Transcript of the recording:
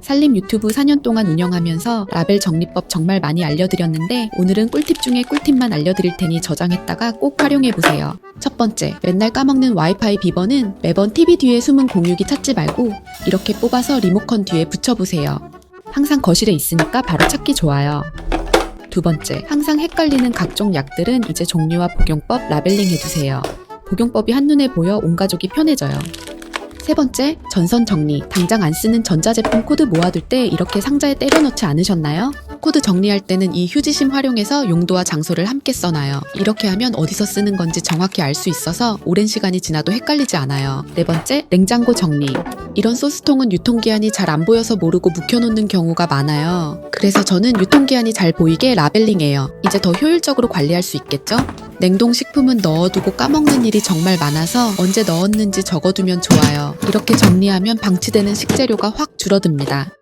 살림 유튜브 4년 동안 운영하면서 라벨 정리법 정말 많이 알려드렸는데 오늘은 꿀팁 중에 꿀팁만 알려드릴 테니 저장했다가 꼭 활용해보세요. 첫 번째, 맨날 까먹는 와이파이 비번은 매번 TV 뒤에 숨은 공유기 찾지 말고 이렇게 뽑아서 리모컨 뒤에 붙여보세요. 항상 거실에 있으니까 바로 찾기 좋아요. 두 번째, 항상 헷갈리는 각종 약들은 이제 종류와 복용법 라벨링 해두세요. 복용법이 한눈에 보여 온 가족이 편해져요. 세 번째, 전선 정리. 당장 안 쓰는 전자제품 코드 모아둘 때 이렇게 상자에 때려 넣지 않으셨나요? 코드 정리할 때는 이 휴지심 활용해서 용도와 장소를 함께 써놔요. 이렇게 하면 어디서 쓰는 건지 정확히 알 수 있어서 오랜 시간이 지나도 헷갈리지 않아요. 네 번째, 냉장고 정리. 이런 소스통은 유통기한이 잘 안 보여서 모르고 묵혀놓는 경우가 많아요. 그래서 저는 유통기한이 잘 보이게 라벨링해요. 이제 더 효율적으로 관리할 수 있겠죠? 냉동식품은 넣어두고 까먹는 일이 정말 많아서 언제 넣었는지 적어두면 좋아요. 이렇게 정리하면 방치되는 식재료가 확 줄어듭니다.